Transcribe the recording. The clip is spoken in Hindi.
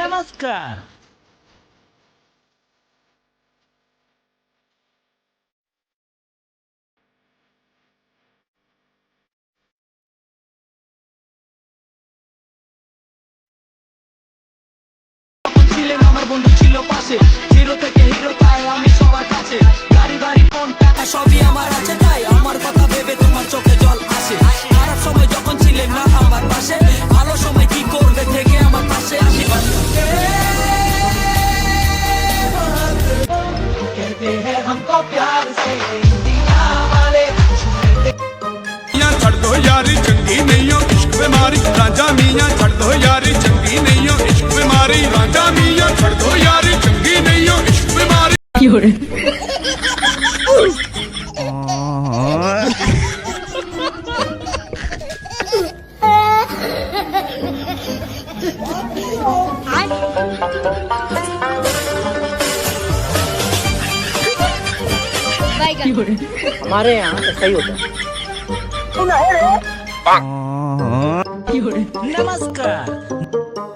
নমস্কার ছিলেন আমার বন্ধু ছিল পাশে। জিরো থেকে हमको प्यार से। इंडिया वाले छड़ दो यारी चंगी नहीं हो इश्क बीमारी राजा मियाँ छड़ दो यारी चंगी नहीं हो इश्क बीमारी राजा मियाँ छड़ दो यारी चंगी नहीं हो इश्क बीमारी I हमारे यहाँ ऐसा होता है नमस्कार